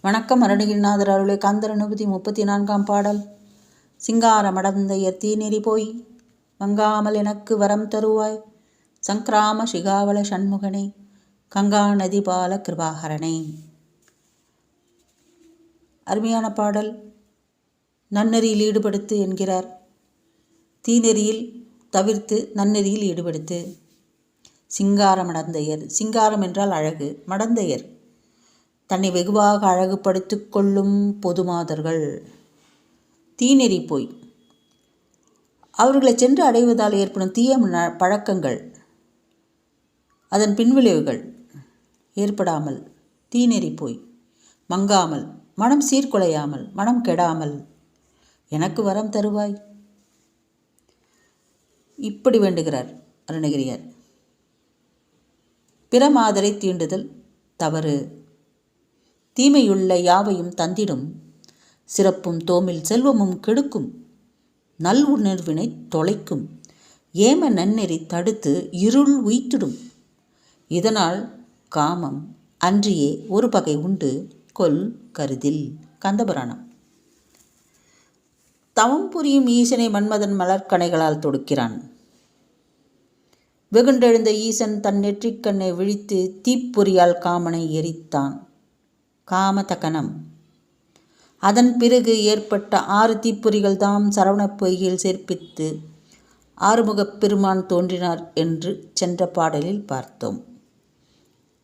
வணக்கம் அருணகிரிநாதர் அருளை காந்தர் முப்பத்தி நான்காம் பாடல். சிங்கார மடந்தையர் தீநெறி போய் வங்காமல் எனக்கு வரம் தருவாய். சங்கிராம சிகாவள சண்முகனே கங்கா நதி பால கிருபாகரனே. அருமையான பாடல். நன்னெறியில் ஈடுபடுத்து என்கிறார். தீநெறியில் தவிர்த்து நன்னெறியில் ஈடுபடுத்து. சிங்கார மடந்தையர் சிங்காரம் என்றால் அழகு. மடந்தையர் தன்னை வெகுவாக அழகுபடுத்தி கொள்ளும் பொதுமாதர்கள். தீநெறி போய். அவர்களை சென்று அடைவதால் ஏற்படும் தீய ந- பழக்கங்கள் அதன் பின்விளைவுகள் ஏற்படாமல் தீநெறி போய். மங்காமல் மனம் சீர்குலையாமல் மனம் கெடாமல் எனக்கு வரம் தருவாய். இப்படி வேண்டுகிறார் அருணகிரியார். பிற மாதரை தீண்டுதல் தவறு. தீமையுள்ள யாவையும் தந்திடும். சிறப்பும் தோமில் செல்வமும் கெடுக்கும். நல் உணர்வினை தொலைக்கும். ஏம நன்னெறி தடுத்து இருள் உயித்திடும் இதனால் காமம் அன்றியே ஒரு பகை உண்டு. கொல் கருதில். கந்தபுராணம். தவம் புரியும் ஈசனை மன்மதன் மலர்க்கணைகளால் தொடுக்கிறான். வெகுண்டெழுந்த ஈசன் தன் நெற்றிக்கண்ணை விழித்து தீப்பொறியால் காமனை எரித்தான். காமதகனம். அதன் பிறகு ஏற்பட்ட ஆறு தீப்பொறிகள் தாம் சரவணப் பொய்கையில் சேர்ப்பித்து ஆறுமுகப் பெருமான் தோன்றினார் என்று சென்ற பாடலில் பார்த்தோம்.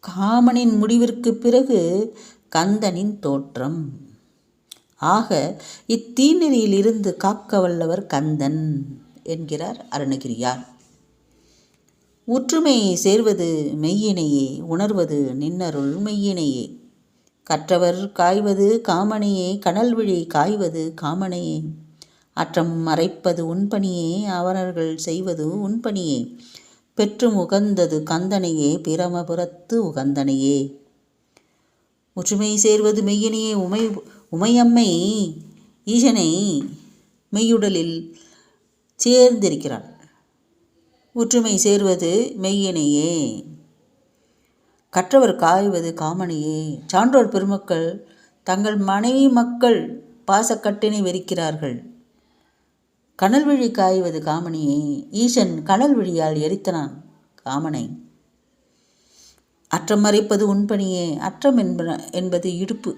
காமனின் முடிவிற்கு பிறகு கந்தனின் தோற்றம். ஆக இத்தீநெறியிலிருந்து காக்க வல்லவர் கந்தன் என்கிறார் அருணகிரியார். ஒற்றுமையை சேர்வது மெய்யினையே உணர்வது நின்னருள் மெய்யினையே. கற்றவர் காய்வது காமனையே கனல் விழி காய்வது காமனையே. அற்றம் மறைப்பது உன்பணியே அவரர்கள் செய்வது உன்பணியே. பெற்று உகந்தது கந்தனையே பிரமபுரத்து உகந்தனையே. ஒற்றுமை சேர்வது மெய்யனையே உமை உமையம்மை ஈசனை மெய்யுடலில் சேர்ந்திருக்கிறாள் ஒற்றுமை சேர்வது மெய்யினையே. கற்றவர் காய்வது காமனியே சான்றோர் பெருமக்கள் தங்கள் மனைவி மக்கள் பாசக்கட்டினை வெறிக்கிறார்கள். கனல் விழி காய்வது காமனியே ஈசன் கனல் விழியால் எரித்தனான் காமனை. அற்றம் மறைப்பது உண்பணியே அற்றம் என்பன என்பது இடுப்பு.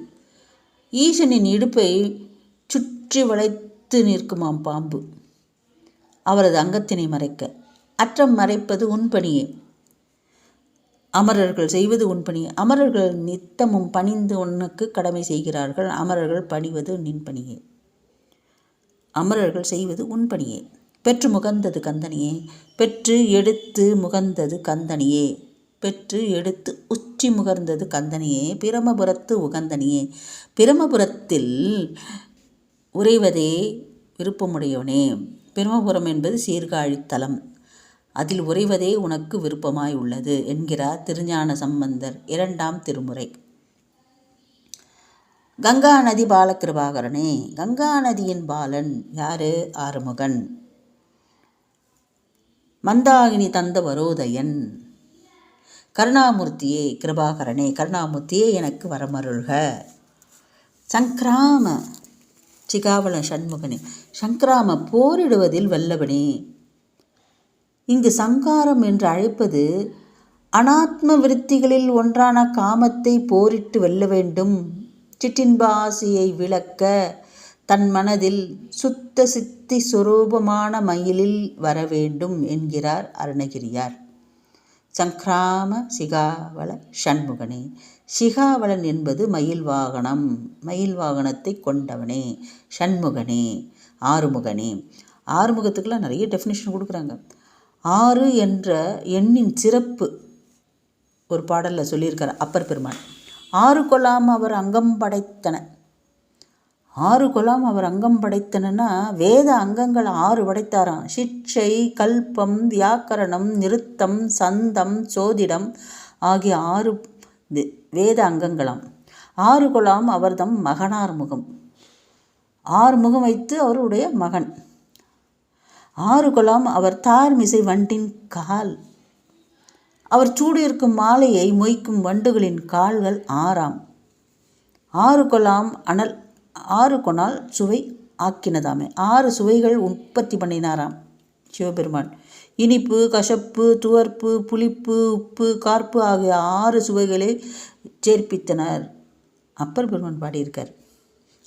ஈசனின் இடுப்பை சுற்றி வளைத்து நிற்குமாம் பாம்பு. அவரது அங்கத்தினை மறைக்க. அற்றம் மறைப்பது உண்பணியே அமரர்கள் செய்வது உன்பணி அமரர்கள் நித்தமும் பணிந்து உனக்கு கடமை செய்கிறார்கள். அமரர்கள் பணிவது நின் பணியே. அமரர்கள் செய்வது உன் பணியே. பெற்று முகந்தது கந்தனியே. பெற்று எடுத்து முகந்தது கந்தனியே. பெற்று எடுத்து உச்சி முகர்ந்தது கந்தனியே. பிரமபுரத்து உகந்தனியே. பிரமபுரத்தில் உறைவதே விருப்பமுடையவனே. பிரமபுரம் என்பது சீர்காழித்தலம். அதில் உறைவதே உனக்கு விருப்பமாய் உள்ளது என்கிறார் திருஞான சம்பந்தர் இரண்டாம் திருமுறை. கங்கா நதி பாலகிருபாகரனே கங்கா நதியின் பாலன் யாரு? ஆறுமுகன். மந்தாகினி தந்த வரோதயன். கருணாமூர்த்தியே கிருபாகரனே கருணாமூர்த்தியே எனக்கு வரமருள்க. சங்கிராம சிகாவள சண்முகனே சங்கிராம போரிடுவதில் வல்லவனே. இங்கு சங்காரம் என்று அழைப்பது அனாத்ம விருத்திகளில் ஒன்றான காமத்தை போரிட்டு வெல்ல வேண்டும். சிற்றின்பாசியை விளக்க தன் மனதில் சுத்த சித்தி சுரூபமான மயிலில் வர வேண்டும் என்கிறார் அருணகிரியார். சங்கிராம சிகாவள சண்முகனே சிகாவளன் என்பது மயில் வாகனம். மயில் வாகனத்தை கொண்டவனே சண்முகனே ஆறுமுகனே. ஆறுமுகத்துக்கெல்லாம் நிறைய டெஃபினேஷன் கொடுக்குறாங்க. ஆறு என்ற எண்ணின் சிறப்பு ஒரு பாடலில் சொல்லியிருக்கார் அப்பர் பெருமான் ஆறு கொலாம் அவர் அங்கம் படைத்தன. ஆறு கொலாம் அவர் அங்கம் படைத்தனன்னா வேத அங்கங்கள் ஆறு படைத்தாராம். சிக்ஷை கல்பம் வியாக்கரணம் நிறுத்தம் சந்தம் சோதிடம் ஆகிய ஆறு வேத அங்கங்களாம். ஆறு கொலாம் அவர்தம் மகனார் முகம். ஆறு முகம் வைத்து அவருடைய மகன். ஆறு கொலாம் அவர் தார்மிசை வண்டின் கால். அவர் சூடியிருக்கும் மாலையை மொய்க்கும் வண்டுகளின் கால்கள் ஆறாம். ஆறு கொலாம் அனல் ஆறு கொனால் சுவை ஆக்கினதாமே. ஆறு சுவைகள் உற்பத்தி பண்ணினாராம் சிவபெருமான். இனிப்பு கசப்பு துவர்ப்பு புளிப்பு உப்பு கார்ப்பு ஆகிய ஆறு சுவைகளை சேர்ப்பித்தனர். அப்பர் பெருமான் பாடியிருக்கார்.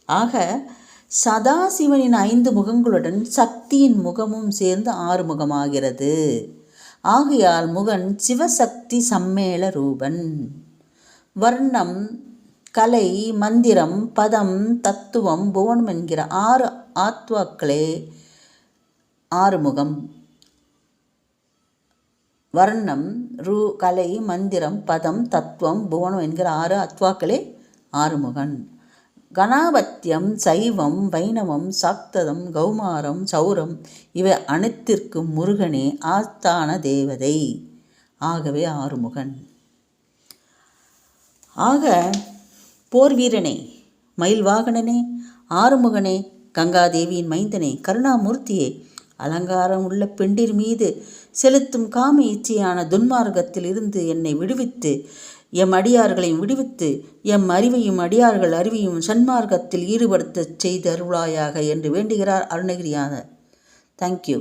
ஆக சதாசிவனின் ஐந்து முகங்களுடன் சக்தியின் முகமும் சேர்ந்து ஆறு முகமாகிறது ஆகையால் முகன் சிவசக்தி சம்மேள ரூபன். வர்ணம் கலை மந்திரம் பதம் தத்துவம் புவனம் என்கிற ஆறு ஆத்வாக்களே ஆறுமுகம். வர்ணம் ரூ கலை மந்திரம் பதம் தத்துவம் புவனம் என்கிற ஆறு அத்வாக்களே ஆறுமுகன். கணாபத்தியம் சைவம் வைணவம் சாக்ததம் கௌமாரம் சௌரம் இவை அனைத்திற்கும் முருகனே ஆஸ்தான தேவதை. ஆகவே ஆறுமுகன். ஆக போர் வீரனே மயில் வாகனனே ஆறுமுகனே கங்காதேவியின் மைந்தனே கருணாமூர்த்தியே அலங்காரம் உள்ள பெண்டிர் மீது செலுத்தும் காம இச்சையான துன்மார்க்கத்தில் இருந்து என்னை விடுவித்து எம் அடியார்களையும் விடுவித்து எம் அறிவையும் அடியார்கள் அறிவையும் சன்மார்க்கத்தில் ஈடுபடுத்தச் செய்தருளாயாக என்று வேண்டுகிறார் அருணகிரியார் தேங்க்யூ